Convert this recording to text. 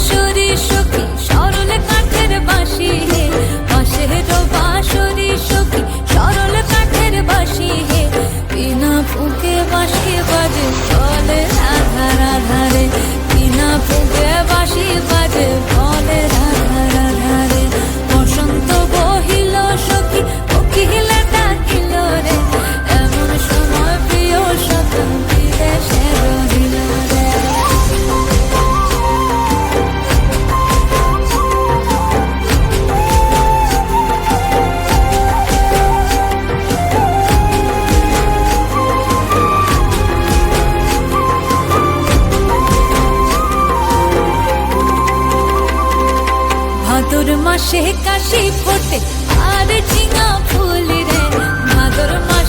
should মাসে কাশি ফোটে আর ঝিঙা ফুল রে মাদর মা